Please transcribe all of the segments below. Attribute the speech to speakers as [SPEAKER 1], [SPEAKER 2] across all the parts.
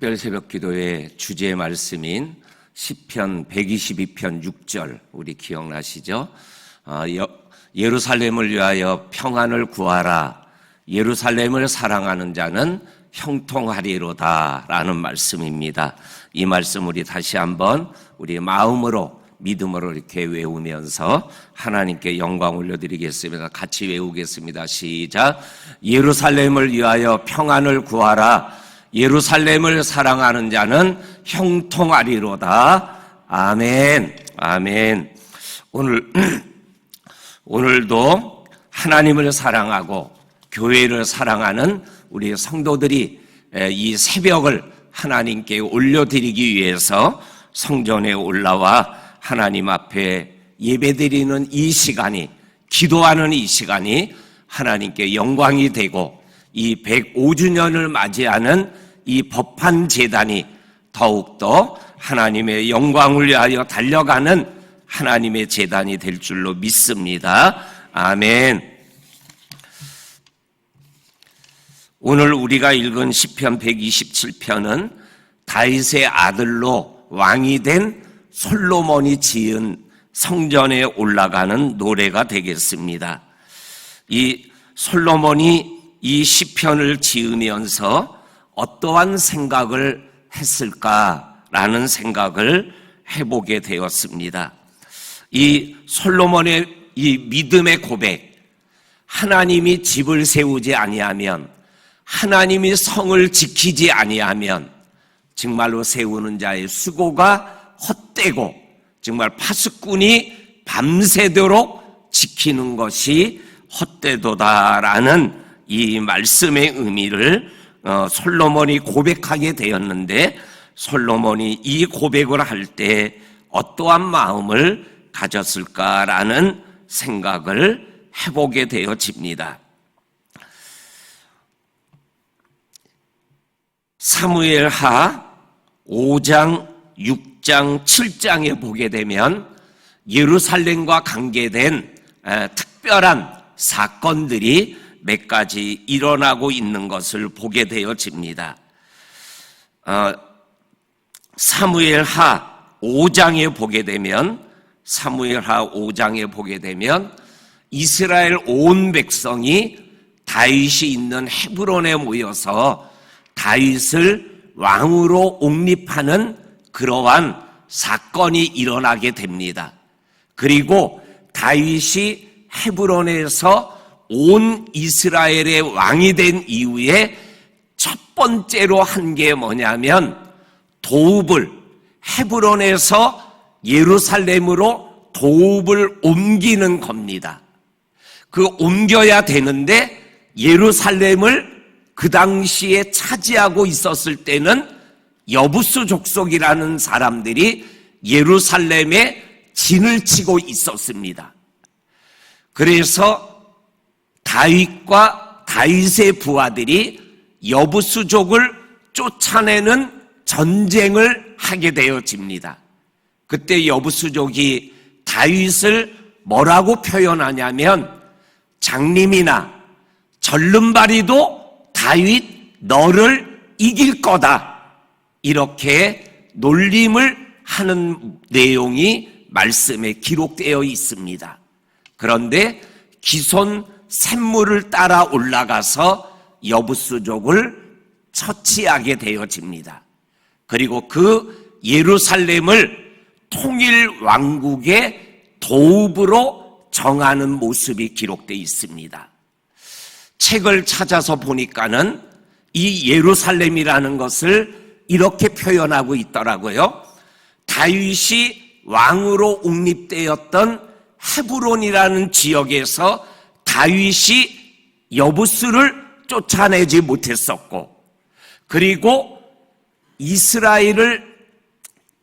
[SPEAKER 1] 특별 새벽 기도의 주제 말씀인 시편 122편 6절 우리 기억나시죠? 어, 여- 예루살렘을 위하여 평안을 구하라. 예루살렘을 사랑하는 자는 형통하리로다라는 말씀입니다. 이 말씀 우리 다시 한번 우리 마음으로 믿음으로 이렇게 외우면서 하나님께 영광 올려드리겠습니다. 같이 외우겠습니다. 시작. 예루살렘을 위하여 평안을 구하라. 예루살렘을 사랑하는 자는 형통하리로다. 아멘. 아멘. 오늘 오늘도 하나님을 사랑하고 교회를 사랑하는 우리 성도들이 에, 이 새벽을 하나님께 올려드리기 위해서 성전에 올라와 하나님 앞에 예배드리는 이 시간이 기도하는 이 시간이 하나님께 영광이 되고 이 105주년을 맞이하는 이 법한 재단이 더욱더 하나님의 영광을 위하여 달려가는 하나님의 재단이 될 줄로 믿습니다. 아멘. 오늘 우리가 읽은 시편 127편은 다윗의 아들로 왕이 된 솔로몬이 지은 성전에 올라가는 노래가 되겠습니다. 이 솔로몬이 이 시편을 지으면서 어떠한 생각을 했을까라는 생각을 해보게 되었습니다. 이 솔로몬의 이 믿음의 고백, 하나님이 집을 세우지 아니하면 하나님이 성을 지키지 아니하면 정말로 세우는 자의 수고가 헛되고 정말 파수꾼이 밤새도록 지키는 것이 헛되도다라는 이 말씀의 의미를 어, 솔로몬이 고백하게 되었는데 솔로몬이 이 고백을 할 때 어떠한 마음을 가졌을까라는 생각을 해보게 되어집니다. 사무엘 하 5장, 6장, 7장에 보게 되면 예루살렘과 관계된 에, 특별한 사건들이 몇 가지 일어나고 있는 것을 보게 되어집니다. 어, 사무엘 하 5장에 보게 되면 사무엘 하 5장에 보게 되면 이스라엘 온 백성이 다윗이 있는 헤브론에 모여서 다윗을 왕으로 옹립하는 그러한 사건이 일어나게 됩니다. 그리고 다윗이 헤브론에서 온 이스라엘의 왕이 된 이후에 첫 번째로 한 게 뭐냐면 도읍을 헤브론에서 예루살렘으로 도읍을 옮기는 겁니다. 그 옮겨야 되는데 예루살렘을 그 당시에 차지하고 있었을 때는 여부수 족속이라는 사람들이 예루살렘에 진을 치고 있었습니다. 그래서 다윗과 다윗의 부하들이 여부수족을 쫓아내는 전쟁을 하게 되어집니다. 그때 여부수족이 다윗을 뭐라고 표현하냐면 장님이나 절름발이도 다윗 너를 이길 거다. 이렇게 놀림을 하는 내용이 말씀에 기록되어 있습니다. 그런데 기손 샘물을 따라 올라가서 여부수족을 처치하게 되어집니다. 그리고 그 예루살렘을 통일 왕국의 도읍으로 정하는 모습이 기록되어 있습니다. 책을 찾아서 보니까는 이 예루살렘이라는 것을 이렇게 표현하고 있더라고요. 다윗이 왕으로 옹립되었던 헤브론이라는 지역에서 다윗이 여부스를 쫓아내지 못했었고, 그리고 이스라엘을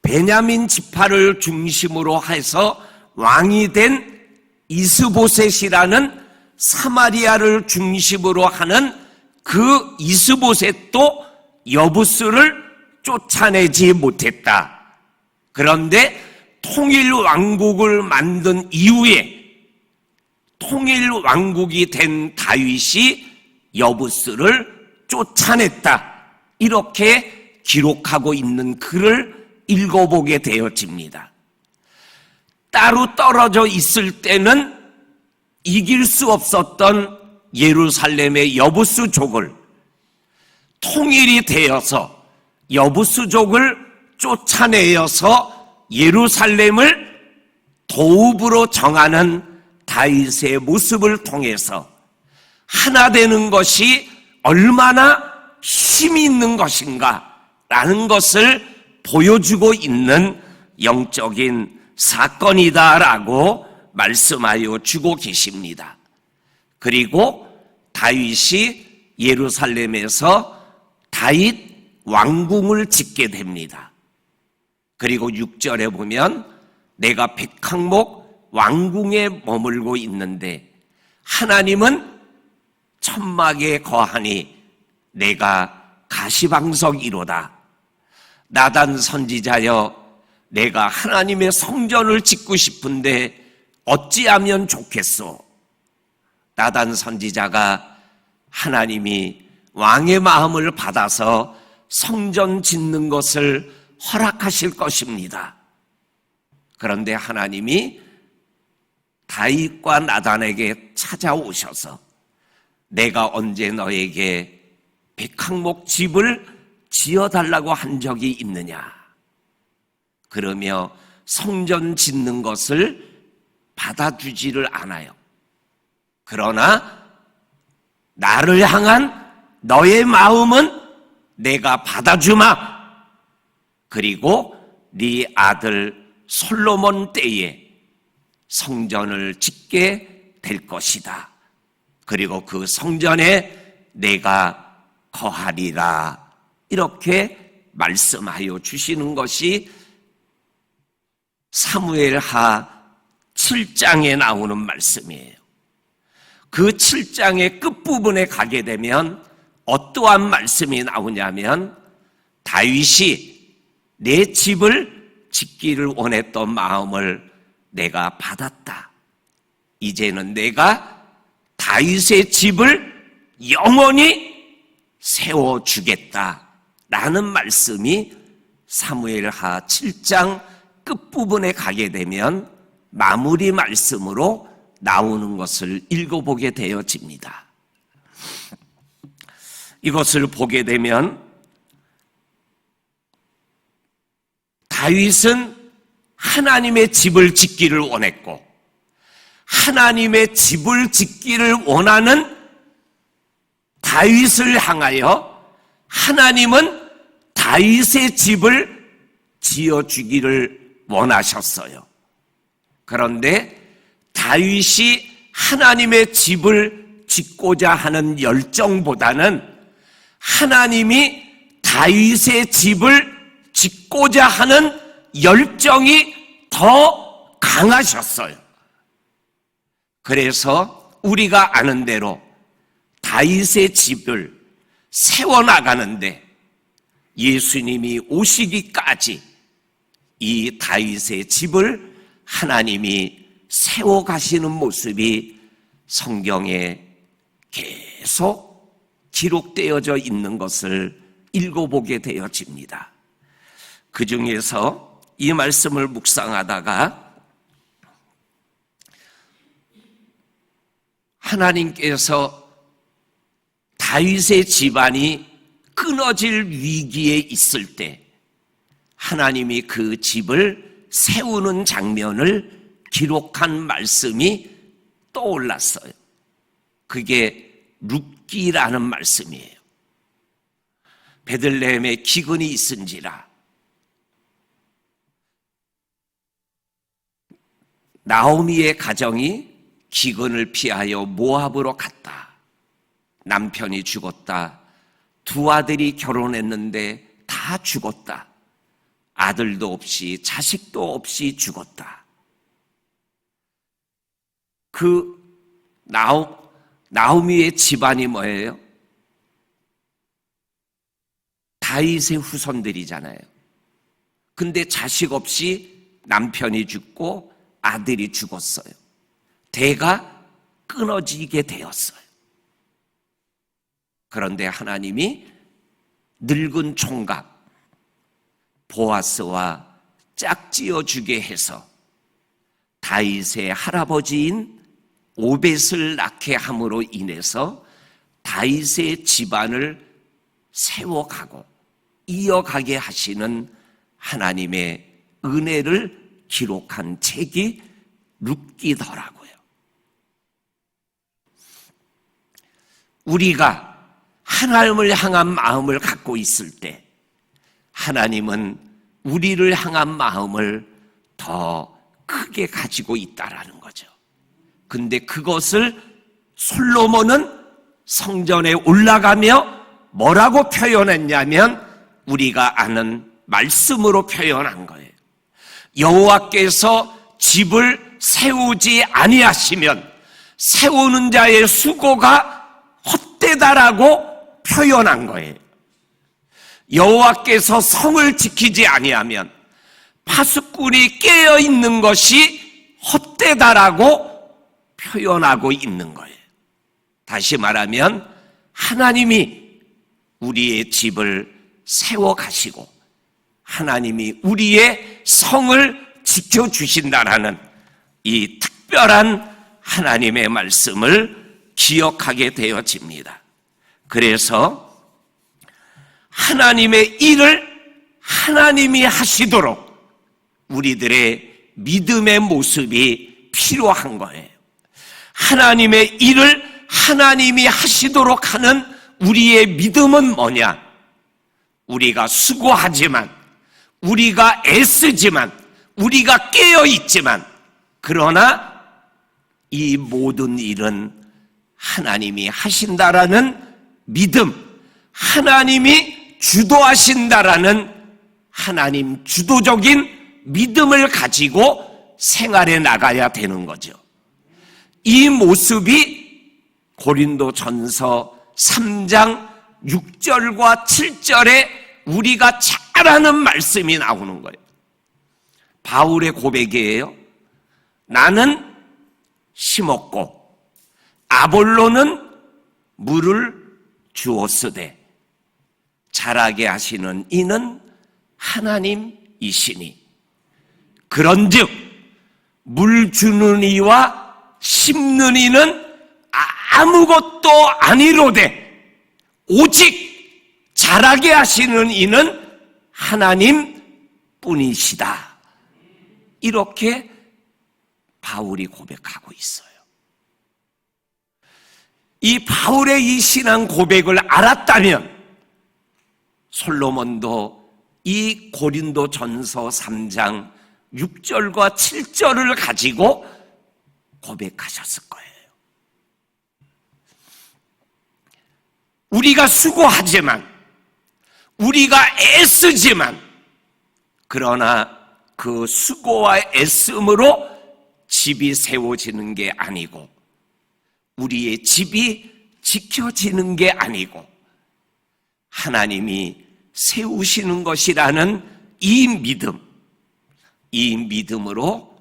[SPEAKER 1] 베냐민 지파를 중심으로 해서 왕이 된 이스보셋이라는 사마리아를 중심으로 하는 그 이스보셋도 여부스를 쫓아내지 못했다. 그런데 통일 왕국을 만든 이후에 통일 왕국이 된 다윗이 여부스를 쫓아냈다. 이렇게 기록하고 있는 글을 읽어보게 되어집니다. 따로 떨어져 있을 때는 이길 수 없었던 예루살렘의 여부수족을 통일이 되어서 여부수족을 쫓아내어서 예루살렘을 도읍으로 정하는 다윗의 모습을 통해서 하나 되는 것이 얼마나 힘이 있는 것인가 라는 것을 보여주고 있는 영적인 사건이다라고 말씀하여 주고 계십니다. 그리고 다윗이 예루살렘에서 다윗 왕궁을 짓게 됩니다. 그리고 6절에 보면 내가 백항목 왕궁에 머물고 있는데 하나님은 천막에 거하니 내가 가시방석이로다. 나단 선지자여 내가 하나님의 성전을 짓고 싶은데 어찌하면 좋겠소? 나단 선지자가 하나님이 왕의 마음을 받아서 성전 짓는 것을 허락하실 것입니다. 그런데 하나님이 다윗과 나단에게 찾아오셔서 내가 언제 너에게 백항목 집을 지어달라고 한 적이 있느냐? 그러며 성전 짓는 것을 받아주지를 않아요. 그러나 나를 향한 너의 마음은 내가 받아주마. 그리고 네 아들 솔로몬 때에 성전을 짓게 될 것이다. 그리고 그 성전에 내가 거하리라. 이렇게 말씀하여 주시는 것이 사무엘 하 7장에 나오는 말씀이에요. 그 7장의 끝부분에 가게 되면 어떠한 말씀이 나오냐면 다윗이 내 집을 짓기를 원했던 마음을 내가 받았다. 이제는 내가 다윗의 집을 영원히 세워 주겠다. 라는 말씀이 사무엘 하 7장 끝부분에 가게 되면 마무리 말씀으로 나오는 것을 읽어보게 되어집니다. 이것을 보게 되면 다윗은 하나님의 집을 짓기를 원했고 하나님의 집을 짓기를 원하는 다윗을 향하여 하나님은 다윗의 집을 지어 주기를 원하셨어요. 그런데 다윗이 하나님의 집을 짓고자 하는 열정보다는 하나님이 다윗의 집을 짓고자 하는 열정이 더 강하셨어요. 그래서 우리가 아는 대로 다윗의 집을 세워나가는데 예수님이 오시기까지 이 다윗의 집을 하나님이 세워가시는 모습이 성경에 계속 기록되어져 있는 것을 읽어보게 되어집니다. 그 중에서 이 말씀을 묵상하다가 하나님께서 다윗의 집안이 끊어질 위기에 있을 때 하나님이 그 집을 세우는 장면을 기록한 말씀이 떠올랐어요. 그게 룻기라는 말씀이에요. 베들레헴에 기근이 있은지라 나오미의 가정이 기근을 피하여 모압으로 갔다. 남편이 죽었다. 두 아들이 결혼했는데 다 죽었다. 아들도 없이 자식도 없이 죽었다. 그 나오, 나오미의 집안이 뭐예요? 다윗의 후손들이잖아요. 근데 자식 없이 남편이 죽고 아들이 죽었어요. 대가 끊어지게 되었어요. 그런데 하나님이 늙은 총각, 보아스와 짝지어 주게 해서 다윗의 할아버지인 오벳을 낳게 함으로 인해서 다윗의 집안을 세워가고 이어가게 하시는 하나님의 은혜를 기록한 책이 룻기더라고요. 우리가 하나님을 향한 마음을 갖고 있을 때 하나님은 우리를 향한 마음을 더 크게 가지고 있다라는 거죠. 근데 그것을 솔로몬은 성전에 올라가며 뭐라고 표현했냐면 우리가 아는 말씀으로 표현한 거예요. 여호와께서 집을 세우지 아니하시면 세우는 자의 수고가 헛되다라고 표현한 거예요. 여호와께서 성을 지키지 아니하면 파수꾼이 깨어 있는 것이 헛되다라고 표현하고 있는 거예요. 다시 말하면 하나님이 우리의 집을 세워 가시고 하나님이 우리의 성을 지켜 주신다라는 이 특별한 하나님의 말씀을 기억하게 되어집니다. 그래서 하나님의 일을 하나님이 하시도록 우리들의 믿음의 모습이 필요한 거예요. 하나님의 일을 하나님이 하시도록 하는 우리의 믿음은 뭐냐? 우리가 수고하지만, 우리가 애쓰지만, 우리가 깨어 있지만, 그러나 이 모든 일은 하나님이 하신다라는 믿음, 하나님이 주도하신다라는 하나님 주도적인 믿음을 가지고 생활해 나가야 되는 거죠. 이 모습이 고린도 전서 3장 6절과 7절에 우리가 잘 아는 말씀이 나오는 거예요. 바울의 고백이에요. 나는 심었고 아볼로는 물을 주었으되 자라게 하시는 이는 하나님이시니 그런즉 물 주는 이와 심는 이는 아무것도 아니로되 오직 자라게 하시는 이는 하나님 뿐이시다. 이렇게 바울이 고백하고 있어요. 이 바울의 이 신앙 고백을 알았다면 솔로몬도 이 고린도 전서 3장 6절과 7절을 가지고 고백하셨을 거예요. 우리가 수고하지만, 우리가 애쓰지만, 그러나 그 수고와 애씀으로 집이 세워지는 게 아니고, 우리의 집이 지켜지는 게 아니고, 하나님이 세우시는 것이라는 이 믿음, 이 믿음으로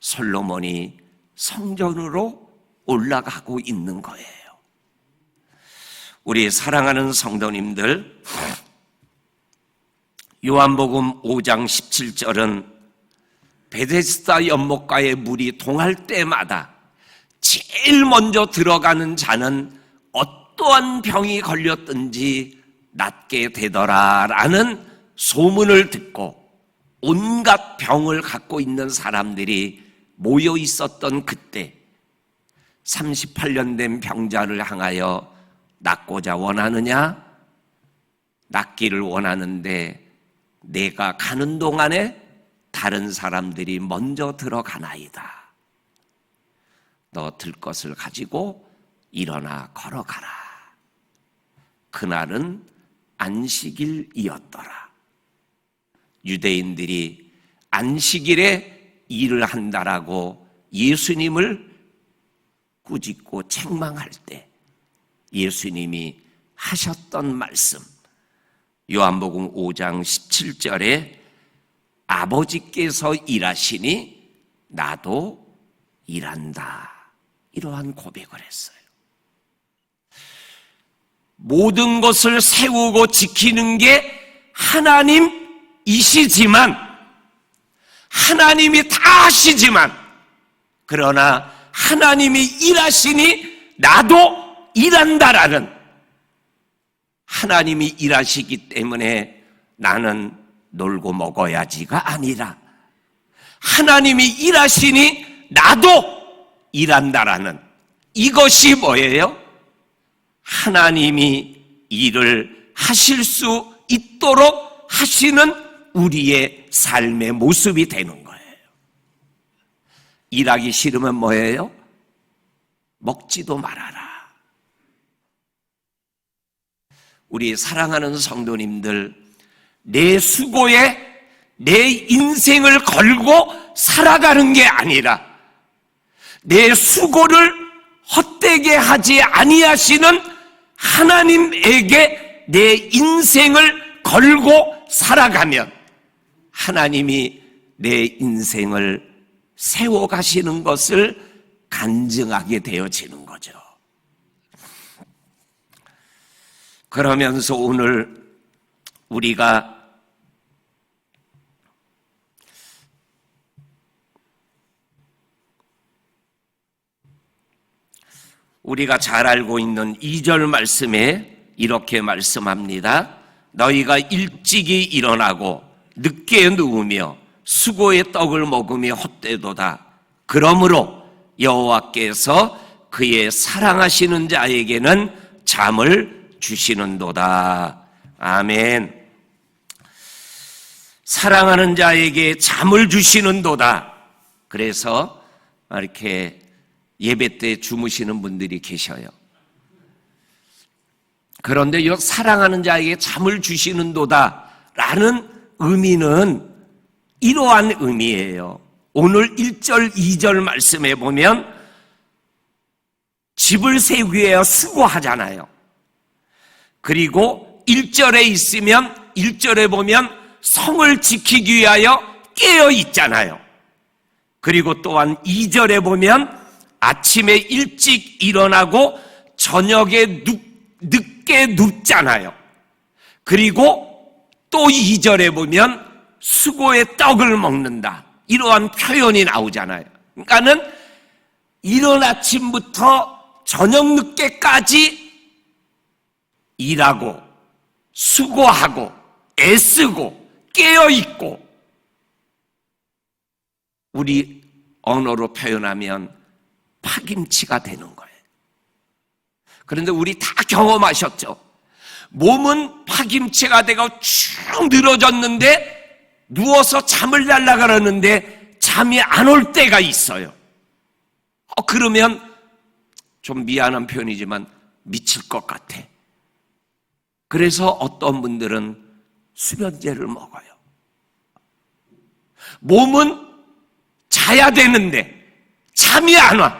[SPEAKER 1] 솔로몬이 성전으로 올라가고 있는 거예요. 우리 사랑하는 성도님들, 요한복음 5장 17절은 베데스다 연못가에 물이 동할 때마다 제일 먼저 들어가는 자는 어떠한 병이 걸렸든지 낫게 되더라라는 소문을 듣고 온갖 병을 갖고 있는 사람들이 모여 있었던 그때 38년 된 병자를 향하여 낫고자 원하느냐? 낫기를 원하는데 내가 가는 동안에 다른 사람들이 먼저 들어가나이다. 너 들 것을 가지고 일어나 걸어가라. 그날은 안식일이었더라. 유대인들이 안식일에 일을 한다라고 예수님을 꾸짖고 책망할 때 예수님이 하셨던 말씀 요한복음 5장 17절에 아버지께서 일하시니 나도 일한다. 이러한 고백을 했어요. 모든 것을 세우고 지키는 게 하나님 이시지만 하나님이 다 하시지만 그러나 하나님이 일하시니 나도 일한다라는 하나님이 일하시기 때문에 나는 놀고 먹어야지가 아니라 하나님이 일하시니 나도 일한다라는 이것이 뭐예요? 하나님이 일을 하실 수 있도록 하시는 우리의 삶의 모습이 되는 거예요. 일하기 싫으면 뭐예요? 먹지도 말아라. 우리 사랑하는 성도님들, 내 수고에 내 인생을 걸고 살아가는 게 아니라 내 수고를 헛되게 하지 아니하시는 하나님에게 내 인생을 걸고 살아가면 하나님이 내 인생을 세워 가시는 것을 간증하게 되어지는 거죠. 그러면서 오늘 우리가 우리가 잘 알고 있는 2절 말씀에 이렇게 말씀합니다. 너희가 일찍이 일어나고 늦게 누우며 수고의 떡을 먹으며 헛되도다. 그러므로 여호와께서 그의 사랑하시는 자에게는 잠을 주시는도다. 아멘. 사랑하는 자에게 잠을 주시는도다. 그래서 이렇게 예배 때 주무시는 분들이 계셔요. 그런데 이 사랑하는 자에게 잠을 주시는도다 라는 의미는 이러한 의미예요. 오늘 1절, 2절 말씀에 보면 집을 세우기 위해 수고하잖아요. 그리고 1절에 있으면 1절에 보면 성을 지키기 위하여 깨어 있잖아요. 그리고 또한 2절에 보면 아침에 일찍 일어나고 저녁에 늦, 늦게 눕잖아요. 그리고 또 2절에 보면 수고의 떡을 먹는다. 이러한 표현이 나오잖아요. 그러니까는 이른 아침부터 저녁 늦게까지 일하고 수고하고 애쓰고 깨어있고 우리 언어로 표현하면 파김치가 되는 거예요. 그런데 우리 다 경험하셨죠? 몸은 파김치가 되고 쭉 늘어졌는데 누워서 잠을 잘라 그러는데 잠이 안 올 때가 있어요. 어, 그러면 좀 미안한 표현이지만 미칠 것 같아. 그래서 어떤 분들은 수면제를 먹어요. 몸은 자야 되는데 잠이 안 와.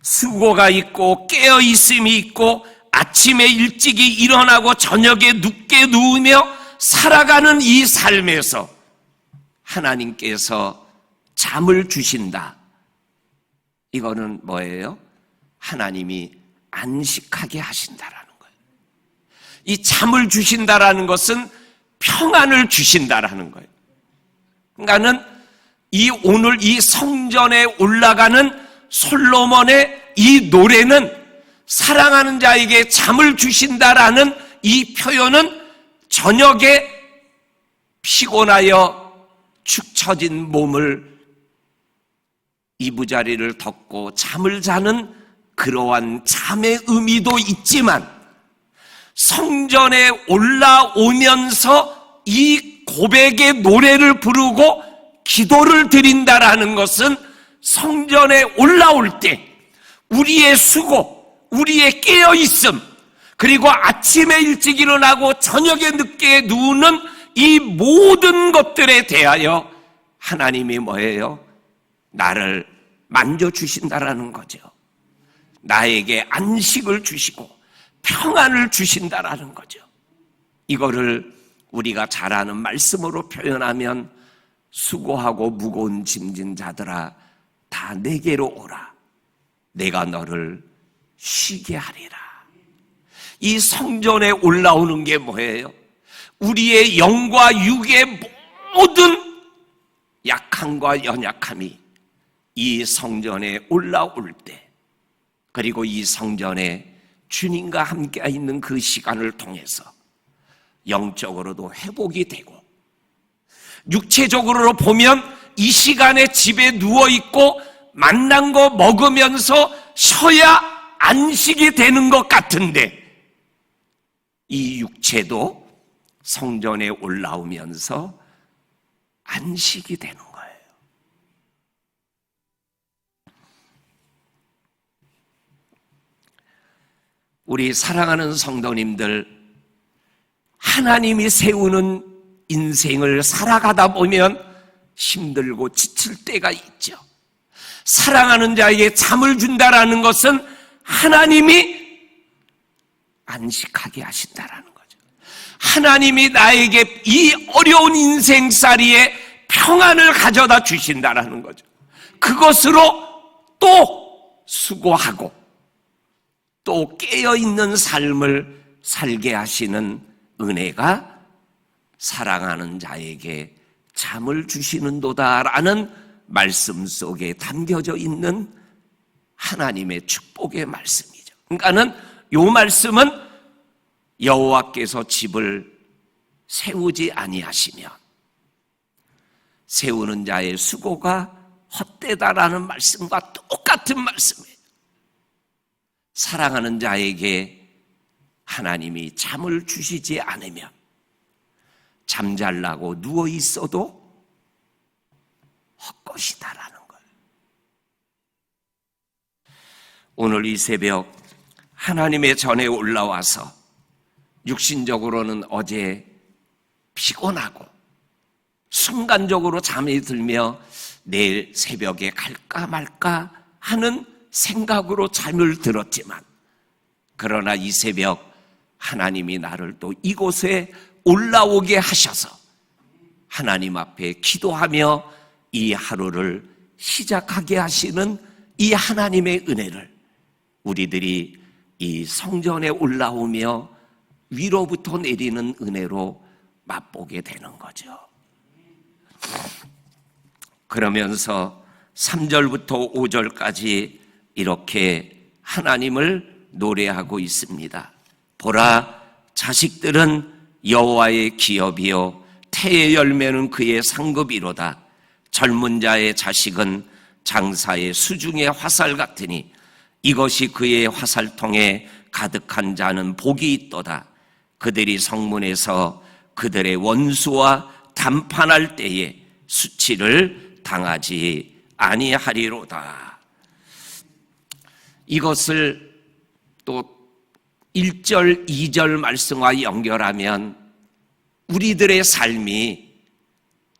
[SPEAKER 1] 수고가 있고 깨어 있음이 있고 아침에 일찍이 일어나고 저녁에 늦게 누우며 살아가는 이 삶에서 하나님께서 잠을 주신다. 이거는 뭐예요? 하나님이 안식하게 하신다라는 거예요. 이 잠을 주신다라는 것은 평안을 주신다라는 거예요. 그러니까는 이 오늘 이 성전에 올라가는 솔로몬의 이 노래는 사랑하는 자에게 잠을 주신다라는 이 표현은 저녁에 피곤하여 축 처진 몸을 이부자리를 덮고 잠을 자는 그러한 잠의 의미도 있지만 성전에 올라오면서 이 고백의 노래를 부르고 기도를 드린다라는 것은 성전에 올라올 때 우리의 수고, 우리의 깨어있음, 그리고 아침에 일찍 일어나고 저녁에 늦게 누우는 이 모든 것들에 대하여 하나님이 뭐예요? 나를 만져주신다라는 거죠. 나에게 안식을 주시고 평안을 주신다라는 거죠. 이거를 우리가 잘 아는 말씀으로 표현하면 수고하고 무거운 짐진 자들아 다 내게로 오라. 내가 너를 쉬게 하리라. 이 성전에 올라오는 게 뭐예요? 우리의 영과 육의 모든 약함과 연약함이 이 성전에 올라올 때, 그리고 이 성전에 주님과 함께 있는 그 시간을 통해서 영적으로도 회복이 되고, 육체적으로 보면 이 시간에 집에 누워 있고 만난 거 먹으면서 쉬어야 안식이 되는 것 같은데, 이 육체도 성전에 올라오면서 안식이 되는 거예요. 우리 사랑하는 성도님들, 하나님이 세우는 인생을 살아가다 보면 힘들고 지칠 때가 있죠. 사랑하는 자에게 잠을 준다라는 것은 하나님이 안식하게 하신다라는 거죠. 하나님이 나에게 이 어려운 인생살이에 평안을 가져다 주신다라는 거죠. 그것으로 또 수고하고 또 깨어있는 삶을 살게 하시는 은혜가 사랑하는 자에게 잠을 주시는도다라는 말씀 속에 담겨져 있는 하나님의 축복의 말씀이죠. 그러니까는 요 말씀은 여호와께서 집을 세우지 아니하시면 세우는 자의 수고가 헛되다라는 말씀과 똑같은 말씀이에요. 사랑하는 자에게 하나님이 잠을 주시지 않으면 잠잘라고 누워 있어도 헛것이다라는 거예요. 오늘 이 새벽 하나님의 전에 올라와서 육신적으로는 어제 피곤하고 순간적으로 잠이 들며 내일 새벽에 갈까 말까 하는 생각으로 잠을 들었지만 그러나 이 새벽 하나님이 나를 또 이곳에 올라오게 하셔서 하나님 앞에 기도하며 이 하루를 시작하게 하시는 이 하나님의 은혜를 우리들이 이 성전에 올라오며 위로부터 내리는 은혜로 맛보게 되는 거죠. 그러면서 3절부터 5절까지 이렇게 하나님을 노래하고 있습니다. 보라 자식들은 여호와의 기업이요 태의 열매는 그의 상급이로다. 젊은 자의 자식은 장사의 수중의 화살 같으니 이것이 그의 화살통에 가득한 자는 복이 있도다. 그들이 성문에서 그들의 원수와 담판할 때에 수치를 당하지 아니하리로다. 이것을 또 1절, 2절 말씀과 연결하면 우리들의 삶이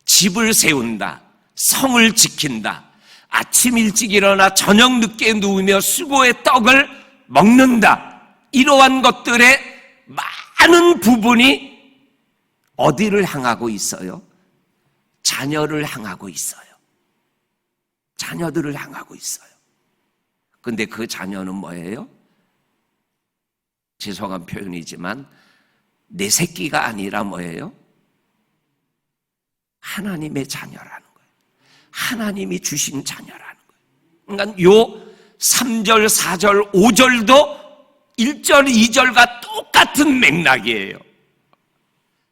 [SPEAKER 1] 집을 세운다, 성을 지킨다, 아침 일찍 일어나 저녁 늦게 누우며 수고의 떡을 먹는다. 이러한 것들의 많은 부분이 어디를 향하고 있어요? 자녀를 향하고 있어요. 자녀들을 향하고 있어요. 근데 그 자녀는 뭐예요? 죄송한 표현이지만 내 새끼가 아니라 뭐예요? 하나님의 자녀라는 거예요. 하나님이 주신 자녀라는 거예요. 그러니까 요 3절, 4절, 5절도 1절, 2절과 똑같은 맥락이에요.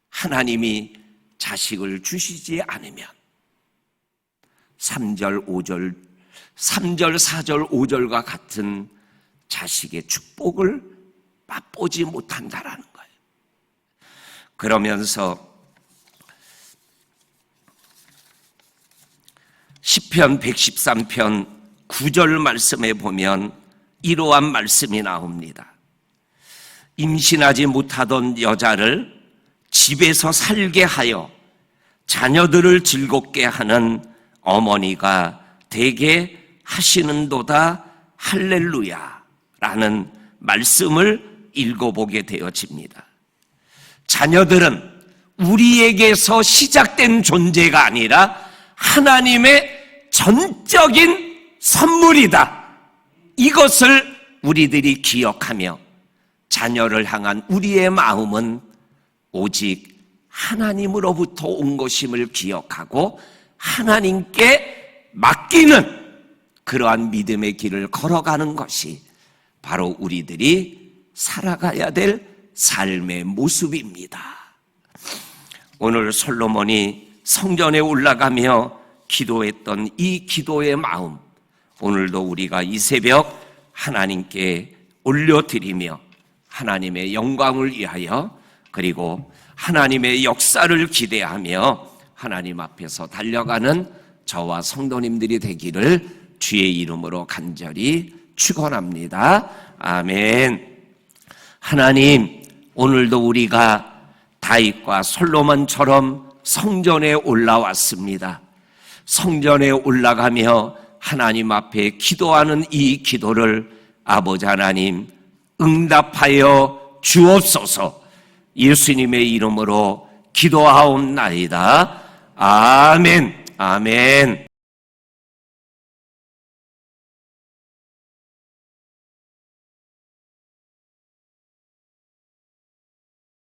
[SPEAKER 1] 하나님이 자식을 주시지 않으면 3절, 5절, 3절, 4절, 5절과 같은 자식의 축복을 맛보지 못한다라는 거예요. 그러면서 시편 113편 9절 말씀에 보면 이러한 말씀이 나옵니다. 임신하지 못하던 여자를 집에서 살게 하여 자녀들을 즐겁게 하는 어머니가 되게 하시는도다 할렐루야 라는 말씀을 읽어보게 되어집니다. 자녀들은 우리에게서 시작된 존재가 아니라 하나님의 전적인 선물이다. 이것을 우리들이 기억하며 자녀를 향한 우리의 마음은 오직 하나님으로부터 온 것임을 기억하고 하나님께 맡기는 그러한 믿음의 길을 걸어가는 것이 바로 우리들이 살아가야 될 삶의 모습입니다. 오늘 솔로몬이 성전에 올라가며 기도했던 이 기도의 마음, 오늘도 우리가 이 새벽 하나님께 올려드리며 하나님의 영광을 위하여 그리고 하나님의 역사를 기대하며 하나님 앞에서 달려가는 저와 성도님들이 되기를 주의 이름으로 간절히 축원합니다. 아멘. 하나님, 오늘도 우리가 다윗과 솔로몬처럼 성전에 올라왔습니다. 성전에 올라가며 하나님 앞에 기도하는 이 기도를 아버지 하나님 응답하여 주옵소서 예수님의 이름으로 기도하옵나이다. 아멘, 아멘.